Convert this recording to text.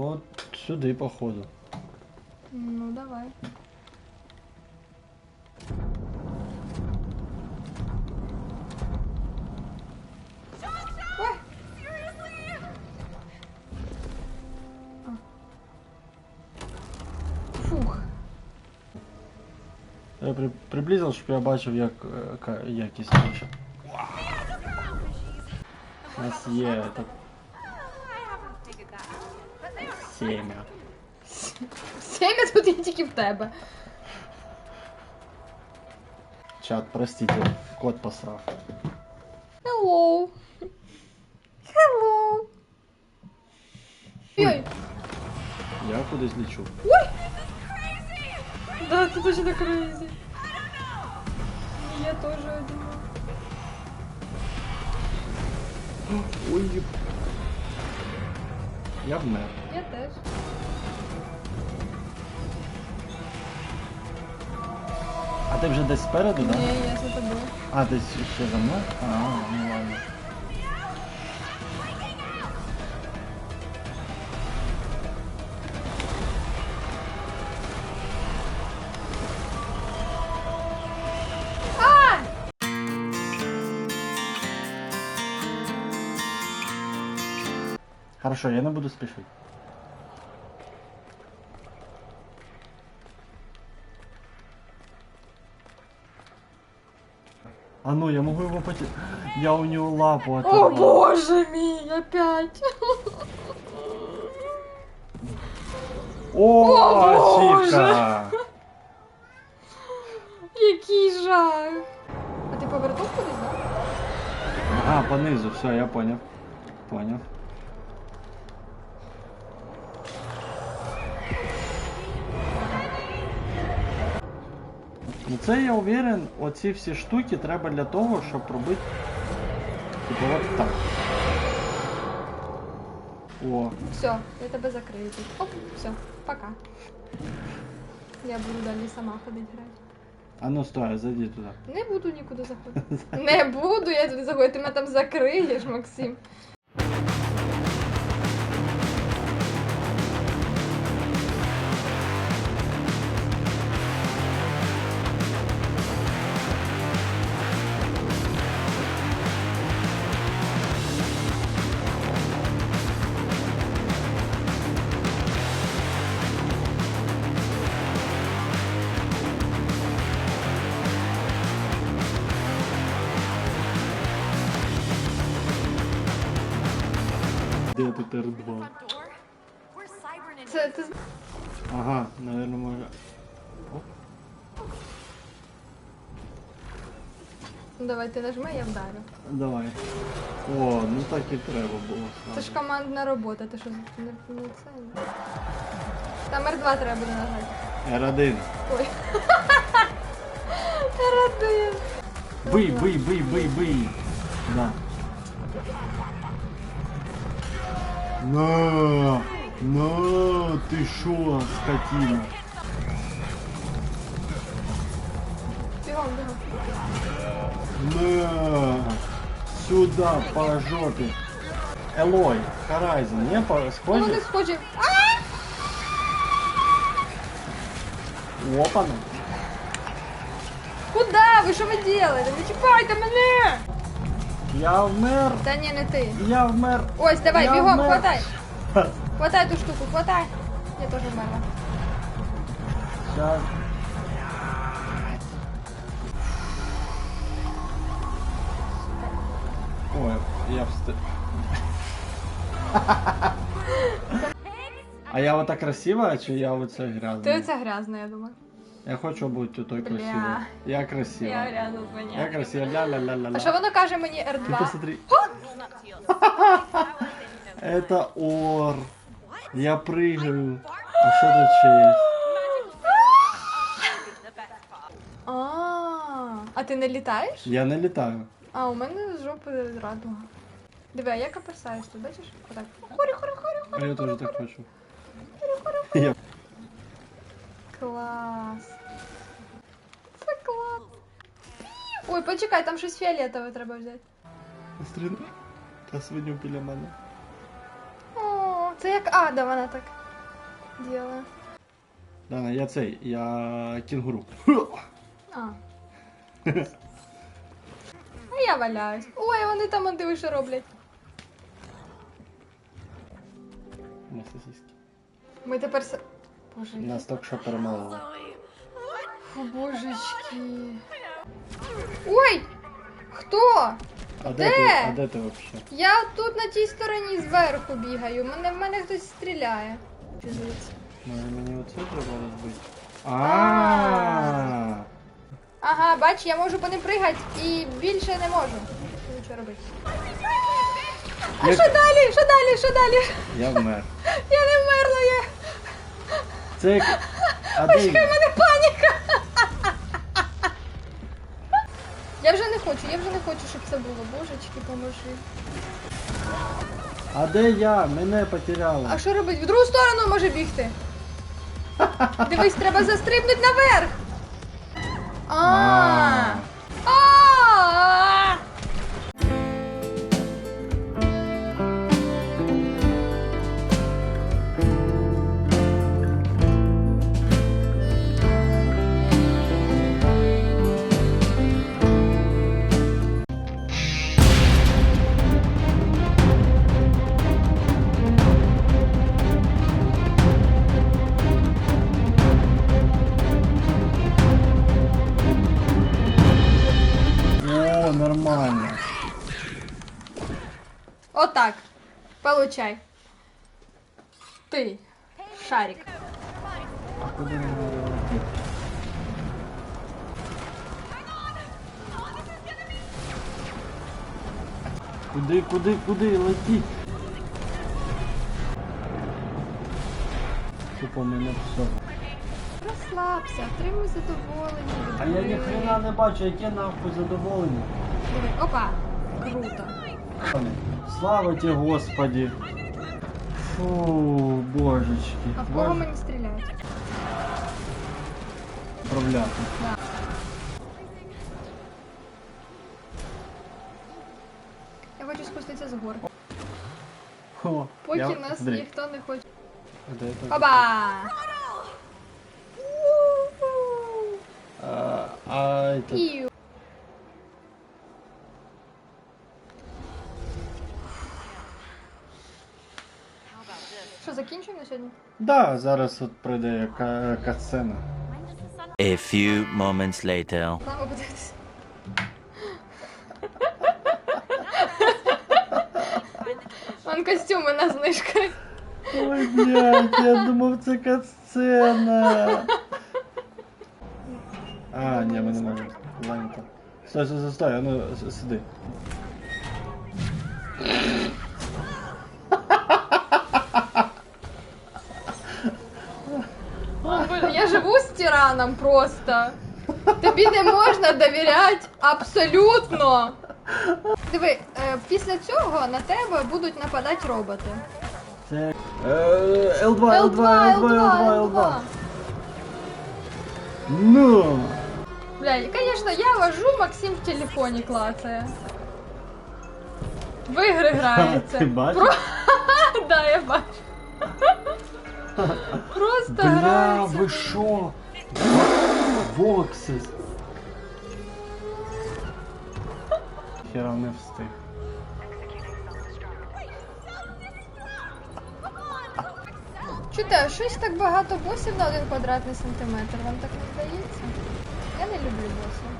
От сюди, походу. Ну, давай. Ой. А. Фух. Я при, приблизив, щоб я бачив, як е, ка- якість речі. У нас є это, семя. Семя тут є тільки в тебе. Чат, простите, кот посрав. Hello. Hello. Ой. Я кудись лечу. Да, ты точно crazy. Я тоже думаю. Ой. єп. Я вмер. Я теж. А ти вже десь спереду, так? Да? Ні, я за тобою. А, десь ще за мною? А, ну ладно. Хорошо, я не буду спішити. А ну, я могу его поте... Я у него лапу О боже мой, опять. О, О, ачивка! Який жах. А ти повернув кудись, да? Ага, понизу, все, я понял. Понял. Ну це я уверен, оці всі штуки треба для того, щоб робити. Типу от так. О, Все, я тебе закрию тут. Оп, все, пока. Я буду далі сама ходити грати. а ну стой, зайди туди. Не буду нікуди заходити. Не буду я туди заходити, ти мене там закриєш, Максим. Де тут R2? Це ти Ага, наверное, може. Оп. Ну, Давай ти нажми, я вдарю. Давай. О, ну так і треба було. Це ж командна робота, ти що не, не це? не? Там R2 треба буде нажати. R1. Ой. R1. Бий, бий, бий, бий, бий. Да. На, на, ты шо, скотина. Бігом, бігом. На, сюда, по жопе. Элой, Horizon, не по Ну, не схожі? схожі. Опана. Куда? Ви що ви робите? Не чіпайте мене! Я вмер, Та ні, не ти. я вмер. Ось, давай, Я бігом, вмер. хватай. Хватай ту штуку, хватай. Я теж вмерла. Сейчас. Ой, я вст... А я вот так красива, чи я оце грязна? Ти оце грязно, я думаю. Я хочу бути той Бля. красивий. Я красива. Я грязно Я понятно. красива. Ля-ля-ля-ля-ля. А що воно каже мені Ты R2? посмотри. Это ор. Я прыгаю. А что тут ще є? А, а ти не літаєш? Я не літаю. А, у мене з жопи радуга. Диви, а я каперсаюсь тут, бачиш? Отак. Хорі, хорі, хорі, А я тоже так хочу. Я... Клас. Це клас. Ой, почекай, там щось фіолетове треба взяти. Стрін. Та свиню біля мене. О, це як ада вона так діла. Дана, я цей, я кінгуру. А. А я валяюсь. Ой, вони там он диви, що роблять. На сосиски. Ми тепер с... Боже, Нас тільки що перемололи. Фу, божечки. Ой! Хто? А де, Де? ти? А де ти взагалі? Я тут на тій стороні зверху бігаю. Мене в мене хтось стріляє. Звідси. Може мені оце треба розбити? А. Ага, бач, я можу по ним пригати і більше не можу. Нічого робити. А Як- що далі? Що далі? Що далі? Я вмер. Я не. Це як... А де... Почекай, в мене паніка. Я вже не хочу, я вже не хочу, щоб це було. Божечки, поможи. А де я? Мене потеряли. А що робить? В другу сторону може бігти. Дивись, треба застрибнути наверх. А. А. нормально. Отак. Получай. Ти. Шарик. Куди? Куди, куди, летіть? Тупо мене все. Розслабся, отримуй задоволення. А я ніхрена не бачу, яке нахуй задоволення. Диви, Опа. Круто. Слава тебе, Господи. Фу, божечки. А в кого Боже, мені стріляють? Управляти. Да. Я хочу спуститися з гор. О, Поки я- нас Смотри, ніхто не хоче. а де це? Оба! А, а, это... Іу. Що, закінчуємо на сьогодні? Да, зараз от прийде ка- катсцена. A few moments later. Нам костюми на знижках. Ой, блядь, я думав, це катсцена. А, ні, ми не можемо. Зайнято. Стой, стой, стой, стой, а ну с- сиди. Я живу з тираном просто. Тобі не можна довіряти абсолютно. Диви, е, після цього на тебе будуть нападати роботи. Це... Е, L2, L2, L2, L2, L2. Ну! Бля, і, звісно, я вожу, Максим в телефоні клацає. В ігри грається. Ти бачиш? Про... да, я бачу. Просто Бля, грається. ви шо? Боксис. Хера не встиг. Чуєте, а щось так багато босів на один квадратний сантиметр. Вам так не здається? Я не люблю босів.